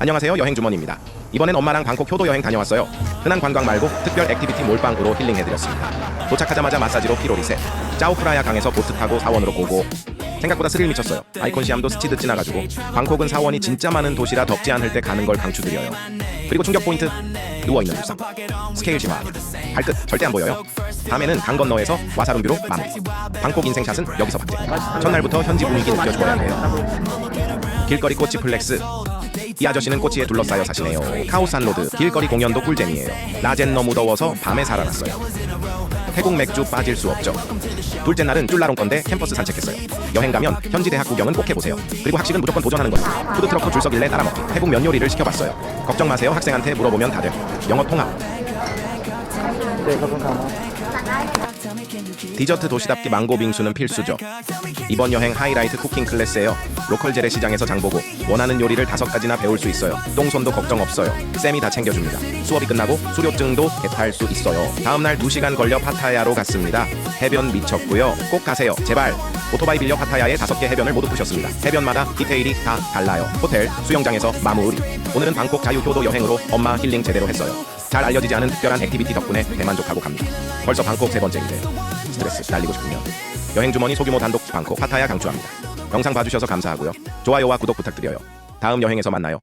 안녕하세요 여행 주머니입니다. 이번엔 엄마랑 방콕 효도 여행 다녀왔어요. 흔한 관광 말고 특별 액티비티 몰빵으로 힐링해드렸습니다. 도착하자마자 마사지로 피로 리셋. 짜오프라야 강에서 보트 타고 사원으로 고고. 생각보다 스릴 미쳤어요. 아이콘 시암도 스치듯 지나가지고 방콕은 사원이 진짜 많은 도시라 덥지 않을 때 가는 걸 강추드려요. 그리고 충격 포인트 누워 있는 불상. 스케일 심화. 발끝 절대 안 보여요. 다음에는 강 건너에서 와사룬뷰로 마무리. 방콕 인생샷은 여기서 박제. 첫날부터 현지 분위기 느껴줘야 해요. 길거리 꼬치 플렉스. 이 아저씨는 꼬치에 둘러싸여 사시네요. 카오산로드 길거리 공연도 꿀잼이에요. 낮엔 너무 더워서 밤에 살아났어요. 태국 맥주 빠질 수 없죠. 둘째 날은 쫄라롱 건데 캠퍼스 산책했어요. 여행 가면 현지 대학 구경은 꼭 해보세요. 그리고 학식은 무조건 도전하는 거예요. 푸드트럭도 줄 서길래 따라 먹기. 태국 면 요리를 시켜봤어요. 걱정 마세요. 학생한테 물어보면 다 돼요. 영어 통합. 네, 디저트 도시답게 망고 빙수는 필수죠. 이번 여행 하이라이트 쿠킹 클래스예요. 로컬 재래 시장에서 장보고 원하는 요리를 다섯 가지나 배울 수 있어요. 똥손도 걱정 없어요. 쌤이 다 챙겨줍니다. 수업이 끝나고 수료증도 개탈 수 있어요. 다음 날 2시간 걸려 파타야로 갔습니다. 해변 미쳤고요. 꼭 가세요. 제발. 오토바이 빌려 파타야의 다섯 개 해변을 모두 푸셨습니다. 해변마다 디테일이 다 달라요. 호텔, 수영장에서 마무리. 오늘은 방콕 자유효도 여행으로 엄마 힐링 제대로 했어요. 잘 알려지지 않은 특별한 액티비티 덕분에 대만족하고 갑니다. 벌써 방콕 세 번째인데 스트레스 날리고 싶으면 여행 주머니 소규모 단독 방콕 파타야 강추합니다. 영상 봐주셔서 감사하고요. 좋아요와 구독 부탁드려요. 다음 여행에서 만나요.